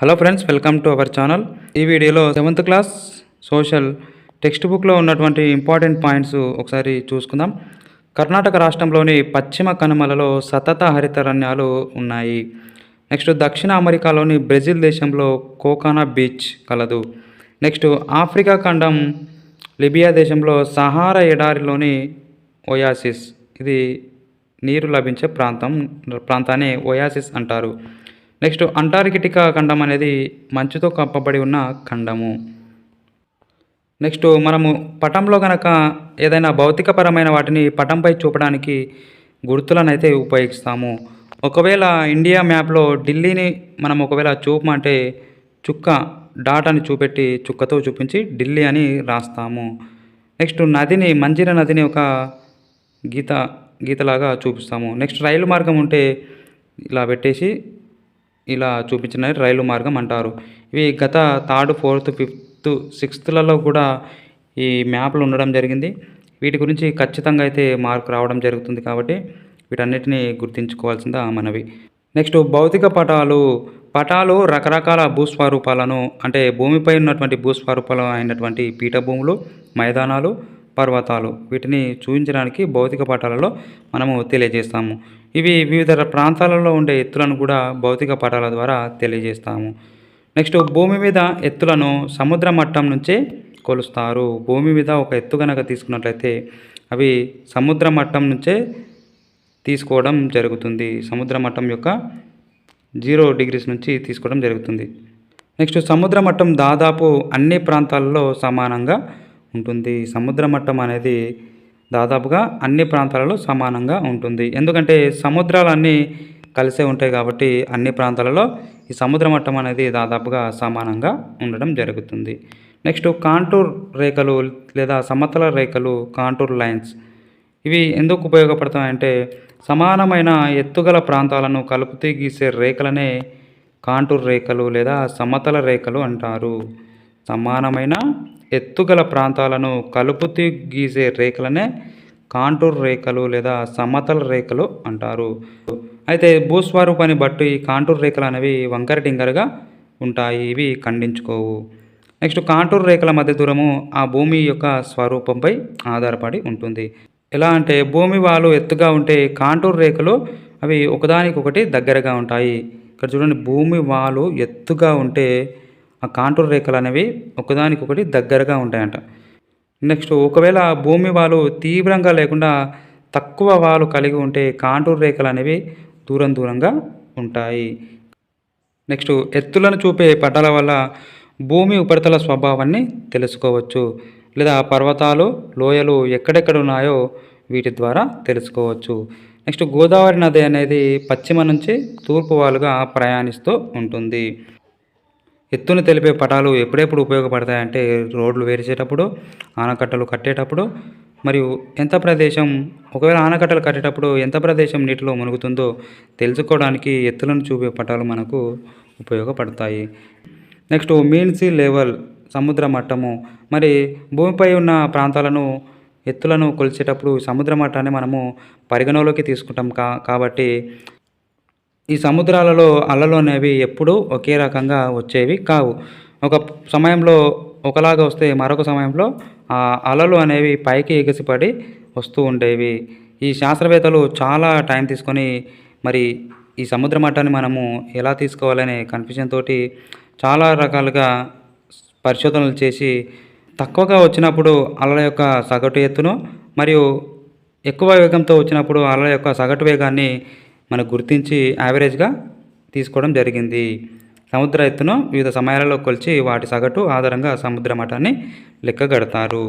Hello friends welcome to our channel ఈ వీడియోలో seventh class social text బుక్లో ఉన్నటువంటి ఇంపార్టెంట్ పాయింట్స్ ఒకసారి చూసుకుందాం. కర్ణాటక రాష్ట్రంలోని పశ్చిమ కనుమలలో సతత హరితరణ్యాలు ఉన్నాయి. నెక్స్ట్ దక్షిణ అమెరికాలోని బ్రెజిల్ దేశంలో కోకానా బీచ్ కలదు. నెక్స్ట్ ఆఫ్రికా ఖండం లిబియా దేశంలో సహారా ఎడారిలోని ఒయాసిస్ ఇది నీరు లభించే ప్రాంతం ప్రాంతాన్ని ఒయాసిస్ అంటారు. నెక్స్ట్ అంటార్కిటికా ఖండం అనేది మంచుతో కప్పబడి ఉన్న ఖండము. నెక్స్ట్ మనము పటంలో గనక ఏదైనా భౌతికపరమైన వాటిని పటంపై చూపడానికి గుర్తులను అయితే ఉపయోగిస్తాము. ఒకవేళ ఇండియా మ్యాప్లో ఢిల్లీని మనం ఒకవేళ చూపమంటే చుక్క డాట్ అని చూపెట్టి చుక్కతో చూపించి ఢిల్లీ అని రాస్తాము. నెక్స్ట్ నదిని మంజీర నదిని ఒక గీత గీతలాగా చూపిస్తాము. నెక్స్ట్ రైలు మార్గం ఉంటే ఇలా పెట్టేసి ఇలా చూపించిన రైలు మార్గం అంటారు. ఇవి గత థర్డ్ ఫోర్త్ ఫిఫ్త్ సిక్స్త్లలో కూడా ఈ మ్యాప్లు ఉండడం జరిగింది. వీటి గురించి ఖచ్చితంగా అయితే మార్క్ రావడం జరుగుతుంది కాబట్టి వీటన్నిటిని గుర్తించుకోవాల్సిందా మనవి. నెక్స్ట్ భౌతిక పటాలు. పటాలు రకరకాల భూస్వరూపాలను అంటే భూమిపై ఉన్నటువంటి భూస్వరూపాలు అయినటువంటి పీఠభూములు మైదానాలు పర్వతాలు వీటిని చూపించడానికి భౌతిక పటాలలో మనము తెలియజేస్తాము. ఇవి వివిధ ప్రాంతాలలో ఉండే ఎత్తులను కూడా భౌతిక పటాల ద్వారా తెలియజేస్తాము. నెక్స్ట్ భూమి మీద ఎత్తులను సముద్ర మట్టం నుంచే కొలుస్తారు. భూమి మీద ఒక ఎత్తు కనుక తీసుకున్నట్లయితే అవి సముద్ర మట్టం నుంచే తీసుకోవడం జరుగుతుంది. సముద్ర మట్టం యొక్క జీరో డిగ్రీస్ నుంచి తీసుకోవడం జరుగుతుంది. నెక్స్ట్ సముద్ర మట్టం దాదాపు అన్ని ప్రాంతాలలో సమానంగా ఉంటుంది. సముద్ర మట్టం అనేది దాదాపుగా అన్ని ప్రాంతాలలో సమానంగా ఉంటుంది. ఎందుకంటే సముద్రాలన్నీ కలిసే ఉంటాయి కాబట్టి అన్ని ప్రాంతాలలో ఈ సముద్ర మట్టం అనేది దాదాపుగా సమానంగా ఉండడం జరుగుతుంది. నెక్స్ట్ కాంటూర్ రేఖలు లేదా సమతల రేఖలు కాంటూర్ లైన్స్ ఇవి ఎందుకు ఉపయోగపడతాయంటే సమానమైన ఎత్తుగల ప్రాంతాలను కలుపుతూ గీసే రేఖలనే కాంటూర్ రేఖలు లేదా సమతల రేఖలు అంటారు. సమానమైన ఎత్తుగల ప్రాంతాలను కలుపుతూ గీసే రేఖలనే కాంటూర్ రేఖలు లేదా సమతల రేఖలు అంటారు. అయితే భూస్వరూపాన్ని బట్టి ఈ కాంటూర్ రేఖలు అనేవి వంకర టింకరగా ఉంటాయి. ఇవి ఖండించుకోవు. నెక్స్ట్ కాంటూర్ రేఖల మధ్య దూరము ఆ భూమి యొక్క స్వరూపంపై ఆధారపడి ఉంటుంది. ఎలా అంటే భూమి వాళ్ళు ఎత్తుగా ఉంటే కాంటూర్ రేఖలు అవి ఒకదానికొకటి దగ్గరగా ఉంటాయి. ఇక్కడ చూడండి భూమి వాళ్ళు ఎత్తుగా ఉంటే ఆ కాంటూర్ రేఖలు అనేవి ఒకదానికొకటి దగ్గరగా ఉంటాయంట. నెక్స్ట్ ఒకవేళ భూమి వాళ్ళు తీవ్రంగా లేకుండా తక్కువ వాళ్ళు కలిగి ఉంటే కాంటూర్ రేఖలు అనేవి దూరం దూరంగా ఉంటాయి. నెక్స్ట్ ఎత్తులను చూపే పటాల వల్ల భూమి ఉపరితల స్వభావాన్ని తెలుసుకోవచ్చు. లేదా పర్వతాలు లోయలు ఎక్కడెక్కడ ఉన్నాయో వీటి ద్వారా తెలుసుకోవచ్చు. నెక్స్ట్ గోదావరి నది అనేది పశ్చిమ నుంచి తూర్పు వాలుగా ప్రయాణిస్తూ ఉంటుంది. ఎత్తును తెలిపే పటాలు ఎప్పుడెప్పుడు ఉపయోగపడతాయంటే రోడ్లు వేసేటప్పుడు ఆనకట్టలు కట్టేటప్పుడు మరియు ఎంత ప్రదేశం ఒకవేళ ఆనకట్టలు కట్టేటప్పుడు ఎంత ప్రదేశం నీటిలో మునుగుతుందో తెలుసుకోవడానికి ఎత్తులను చూపే పటాలు మనకు ఉపయోగపడతాయి. నెక్స్ట్ మీన్ సీ లెవెల్ సముద్ర మట్టము. మరి భూమిపై ఉన్న ప్రాంతాలను ఎత్తులను కొలిచేటప్పుడు సముద్ర మట్టాన్ని మనము పరిగణలోకి తీసుకుంటాం కా కాబట్టి ఈ సముద్రాలలో అలలు అనేవి ఎప్పుడూ ఒకే రకంగా వచ్చేవి కావు. ఒక సమయంలో ఒకలాగా వస్తే మరొక సమయంలో ఆ అలలు అనేవి పైకి ఎగసిపడి వస్తూ ఉండేవి. ఈ శాస్త్రవేత్తలు చాలా టైం తీసుకొని మరి ఈ సముద్ర మట్టాన్ని మనము ఎలా తీసుకోవాలనే కన్ఫ్యూజన్ తోటి చాలా రకాలుగా పరిశోధనలు చేసి తక్కువగా వచ్చినప్పుడు అలల యొక్క సగటు ఎత్తును మరియు ఎక్కువ వేగంతో వచ్చినప్పుడు అలల యొక్క సగటు వేగాన్ని మనకు గుర్తించి యావరేజ్గా తీసుకోవడం జరిగింది. సముద్ర ఎత్తును వివిధ సమయాలలో కొలిచి వాటి సగటు ఆధారంగా సముద్ర మఠాన్ని లెక్కగడతారు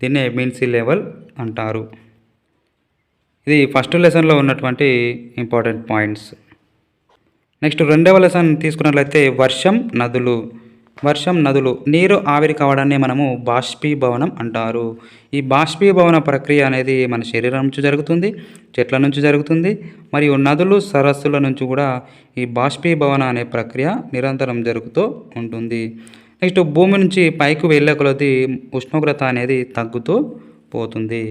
దీన్నే మీన్ సీ లెవెల్ అంటారు. ఇది ఫస్ట్ లెసన్లో ఉన్నటువంటి ఇంపార్టెంట్ పాయింట్స్ నెక్స్ట్ రెండవ లెసన్ తీసుకున్నట్లయితే వర్షం నదులు. వర్షం నదులు నీరు ఆవిరి కావడాన్ని మనము బాష్పీభవనం అంటారు. ఈ బాష్పీభవన ప్రక్రియ అనేది మన శరీరం నుంచి జరుగుతుంది చెట్ల నుంచి జరుగుతుంది మరియు నదులు సరస్సుల నుంచి కూడా ఈ బాష్పీభవన అనే ప్రక్రియ నిరంతరం జరుగుతూ ఉంటుంది. నెక్స్ట్ భూమి నుంచి పైకి వెళ్ళే కొలది ఉష్ణోగ్రత అనేది తగ్గుతూ పోతుంది.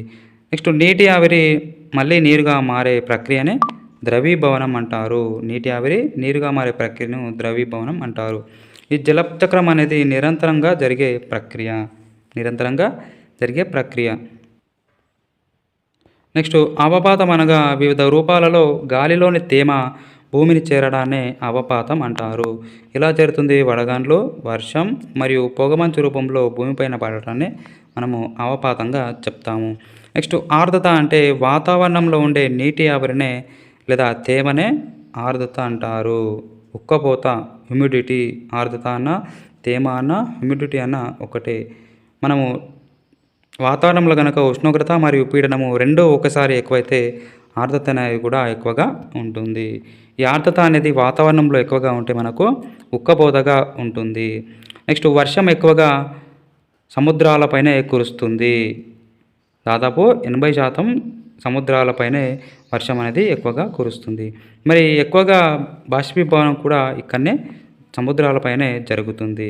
నెక్స్ట్ నీటి ఆవిరి మళ్ళీ నీరుగా మారే ప్రక్రియనే ద్రవీభవనం అంటారు. నీటి ఆవిరి నీరుగా మారే ప్రక్రియను ద్రవీభవనం అంటారు. ఈ జలచక్రం అనేది నిరంతరంగా జరిగే ప్రక్రియ. నిరంతరంగా జరిగే ప్రక్రియ. నెక్స్ట్ అవపాతం అనగా వివిధ రూపాలలో గాలిలోని తేమ భూమిని చేరడాన్ని అవపాతం అంటారు. ఇలా చేరుతుంది? వడగాండ్లు వర్షం మరియు పొగమంచు రూపంలో భూమిపైన పడటాన్ని మనము అవపాతంగా చెప్తాము. నెక్స్ట్ ఆర్ద్రత అంటే వాతావరణంలో ఉండే నీటి ఆవిరినే లేదా తేమనే ఆర్ద్రత అంటారు. ఉక్కపోత హ్యూమిడిటీ ఆర్ద్రత అన్న తేమ అన్న హ్యూమిడిటీ అన్న ఒకటే. మనము వాతావరణంలో కనుక ఉష్ణోగ్రత మరియు పీడనము రెండూ ఒకసారి ఎక్కువైతే ఆర్ద్రత అనేది కూడా ఎక్కువగా ఉంటుంది. ఈ ఆర్ద్రత అనేది వాతావరణంలో ఎక్కువగా ఉంటే మనకు ఉక్కపోతగా ఉంటుంది. నెక్స్ట్ వర్షం ఎక్కువగా సముద్రాలపైనే కురుస్తుంది. దాదాపు ఎనభై శాతం సముద్రాలపైనే వర్షం అనేది ఎక్కువగా కురుస్తుంది. మరి ఎక్కువగా బాష్పీభవనం కూడా ఇక్కడనే సముద్రాలపైనే జరుగుతుంది.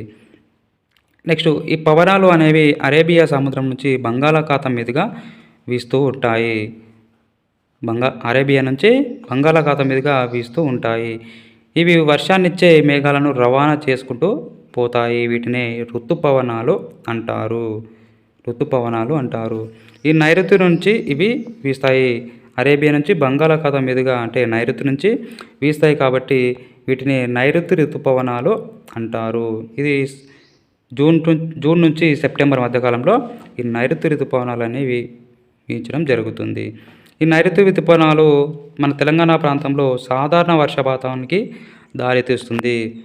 నెక్స్ట్ ఈ పవనాలు అనేవి అరేబియా సముద్రం నుంచి బంగాళాఖాతం మీదుగా వీస్తూ ఉంటాయి. బంగా అరేబియా నుంచి బంగాళాఖాతం మీదుగా వీస్తూ ఉంటాయి. ఇవి వర్షాన్నిచ్చే మేఘాలను రవాణా చేసుకుంటూ పోతాయి. వీటిని ఋతుపవనాలు అంటారు. ఋతుపవనాలు అంటారు. ఈ నైరుతి నుంచి ఇవి వీస్తాయి. అరేబియా నుంచి బంగాళాఖాతం మీదుగా అంటే నైరుతి నుంచి వీస్తాయి కాబట్టి వీటిని నైరుతి ఋతుపవనాలు అంటారు. ఇది జూన్ టు జూన్ నుంచి సెప్టెంబర్ మధ్యకాలంలో ఈ నైరుతి ఋతుపవనాలు అనేవి వీచడం జరుగుతుంది. ఈ నైరుతి ఋతుపవనాలు మన తెలంగాణ ప్రాంతంలో సాధారణ వర్షపాతానికి దారితీస్తుంది.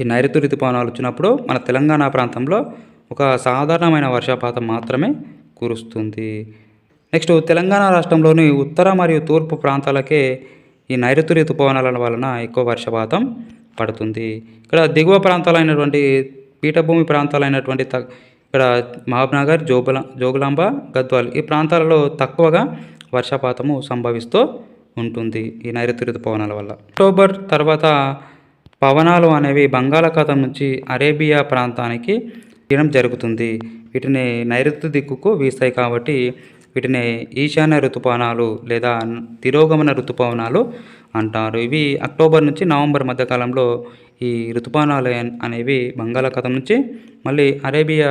ఈ నైరుతి ఋతుపవనాలు వచ్చినప్పుడు మన తెలంగాణ ప్రాంతంలో ఒక సాధారణమైన వర్షపాతం మాత్రమే కురుస్తుంది. నెక్స్ట్ తెలంగాణ రాష్ట్రంలోని ఉత్తర మరియు తూర్పు ప్రాంతాలకే ఈ నైరుతి ఋతుపవనాల వలన ఎక్కువ వర్షపాతం పడుతుంది. ఇక్కడ దిగువ ప్రాంతాలైనటువంటి పీఠభూమి ప్రాంతాలైనటువంటి త ఇక్కడ మహబ్నగర్ జోగుల జోగులాంబ గద్వాల్ ఈ ప్రాంతాలలో తక్కువగా వర్షపాతము సంభవిస్తూ ఉంటుంది ఈ నైరుతి ఋతుపవనాల వల్ల. అక్టోబర్ తర్వాత పవనాలు అనేవి బంగాళాఖాతం నుంచి అరేబియా ప్రాంతానికి తీయడం జరుగుతుంది. వీటిని నైరుతి దిక్కుకు వీస్తాయి కాబట్టి వీటిని ఈశాన్య ఋతుపవనాలు లేదా తిరోగమన ఋతుపవనాలు అంటారు. ఇవి అక్టోబర్ నుంచి నవంబర్ మధ్యకాలంలో ఈ ఋతుపవనాలు అనేవి బంగాళాఖాతం నుంచి మళ్ళీ అరేబియా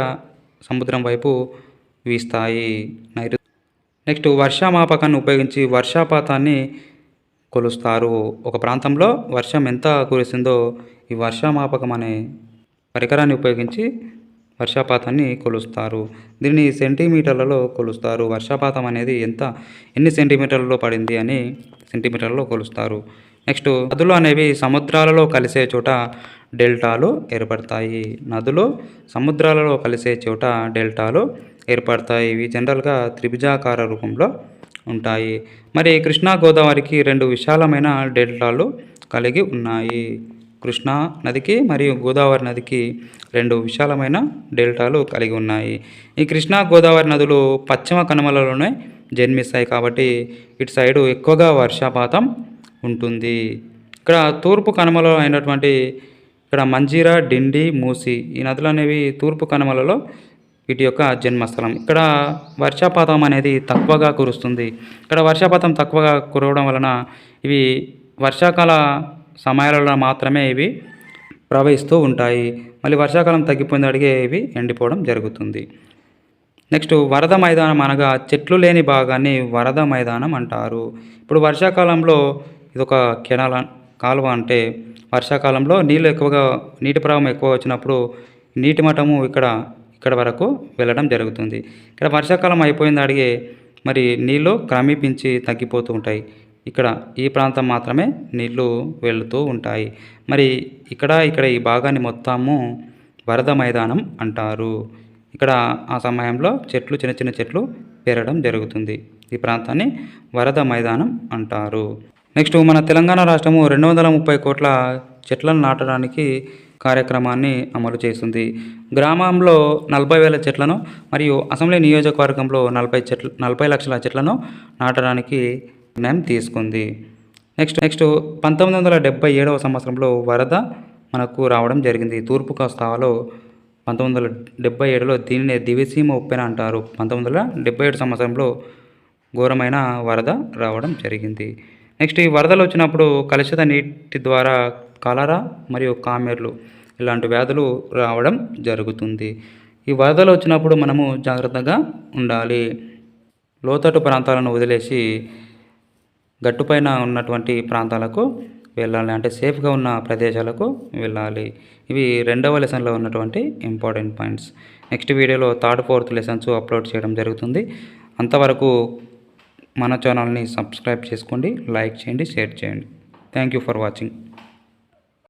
సముద్రం వైపు వీస్తాయి. నైరు నెక్స్ట్ వర్షమాపకాన్ని ఉపయోగించి వర్షపాతాన్ని కొలుస్తారు. ఒక ప్రాంతంలో వర్షం ఎంత కురిసిందో ఈ వర్షమాపకం అనే పరికరాన్ని ఉపయోగించి వర్షపాతాన్ని కొలుస్తారు. దీన్ని సెంటీమీటర్లలో కొలుస్తారు. వర్షపాతం అనేది ఎంత? ఎన్ని సెంటీమీటర్లలో పడింది అని సెంటీమీటర్లలో కొలుస్తారు. నెక్స్ట్ నదులు అనేవి సముద్రాలలో కలిసే చోట డెల్టాలు ఏర్పడతాయి. నదులు సముద్రాలలో కలిసే చోట డెల్టాలు ఏర్పడతాయి. ఇవి జనరల్గా త్రిభుజాకార రూపంలో ఉంటాయి. మరి కృష్ణా గోదావరికి రెండు విశాలమైన డెల్టాలు కలిగి ఉన్నాయి. కృష్ణా నదికి మరియు గోదావరి నదికి రెండు విశాలమైన డెల్టాలు కలిగి ఉన్నాయి. ఈ కృష్ణా గోదావరి నదులు పశ్చిమ కనుమలలోనే జన్మిస్తాయి కాబట్టి ఇటు సైడు ఎక్కువగా వర్షపాతం ఉంటుంది. ఇక్కడ తూర్పు కనుమలో అయినటువంటి ఇక్కడ మంజీరా డిండి మూసి ఈ నదులు అనేవి తూర్పు కనుమలలో వీటి యొక్క జన్మస్థలం. ఇక్కడ వర్షపాతం అనేది తక్కువగా కురుస్తుంది. ఇక్కడ వర్షపాతం తక్కువగా కురవడం వలన ఇవి వర్షాకాల సమయాలలో మాత్రమే ఇవి ప్రవహిస్తూ ఉంటాయి. మళ్ళీ వర్షాకాలం తగ్గిపోయినడిగే ఇవి ఎండిపోవడం జరుగుతుంది. నెక్స్ట్ వరద మైదానం అనగా చెట్లు లేని భాగాన్ని వరద మైదానం అంటారు. ఇప్పుడు వర్షాకాలంలో ఇదొక కెనాల కాలువ అంటే వర్షాకాలంలో నీళ్ళు ఎక్కువగా నీటి ప్రవాహం ఎక్కువ వచ్చినప్పుడు నీటి మటము ఇక్కడ ఇక్కడ వరకు వెళ్ళడం జరుగుతుంది. ఇక్కడ వర్షాకాలం అయిపోయింది అడిగే మరి నీళ్ళు క్రమీపించి తగ్గిపోతూ ఉంటాయి. ఇక్కడ ఈ ప్రాంతం మాత్రమే నీళ్ళు వెళుతూ ఉంటాయి. మరి ఇక్కడ ఇక్కడ ఈ భాగాన్ని మొత్తము వరద మైదానం అంటారు. ఇక్కడ ఆ సమయంలో చెట్లు చిన్న చిన్న చెట్లు పెరగడం జరుగుతుంది. ఈ ప్రాంతాన్ని వరద మైదానం అంటారు. నెక్స్ట్ మన తెలంగాణ రాష్ట్రము రెండు వందల ముప్పై కోట్ల చెట్లను నాటడానికి కార్యక్రమాన్ని అమలు చేస్తుంది గ్రామంలో నలభై వేల చెట్లను మరియు అసెంబ్లీ నియోజకవర్గంలో నలభై చెట్లు నలభై లక్షల చెట్లను నాటడానికి నిర్ణయం తీసుకుంది. నెక్స్ట్ నెక్స్ట్ పంతొమ్మిది వందల డెబ్బై ఏడవ సంవత్సరంలో వరద మనకు రావడం జరిగింది. తూర్పు కోస్తాలో పంతొమ్మిది వందల డెబ్బై ఏడులో దీనిని దివిసీమ ఉప్పెన అంటారు. పంతొమ్మిది వందల డెబ్బై ఏడు సంవత్సరంలో ఘోరమైన వరద రావడం జరిగింది. నెక్స్ట్ ఈ వరదలు వచ్చినప్పుడు కలుషిత నీటి ద్వారా కలరా మరియు కామెర్లు ఇలాంటి వ్యాధులు రావడం జరుగుతుంది. ఈ వరదలు వచ్చినప్పుడు మనము జాగ్రత్తగా ఉండాలి. లోతట్టు ప్రాంతాలను వదిలేసి గట్టుపైన ఉన్నటువంటి ప్రాంతాలకు వెళ్ళాలి. అంటే సేఫ్గా ఉన్న ప్రదేశాలకు వెళ్ళాలి. ఇవి రెండవ లెసన్లో ఉన్నటువంటి ఇంపార్టెంట్ పాయింట్స్. నెక్స్ట్ వీడియోలో థర్డ్ ఫోర్త్ లెసన్స్ అప్లోడ్ చేయడం జరుగుతుంది. అంతవరకు మన ఛానల్ని సబ్స్క్రైబ్ చేసుకోండి లైక్ చేయండి షేర్ చేయండి. Thank you for watching.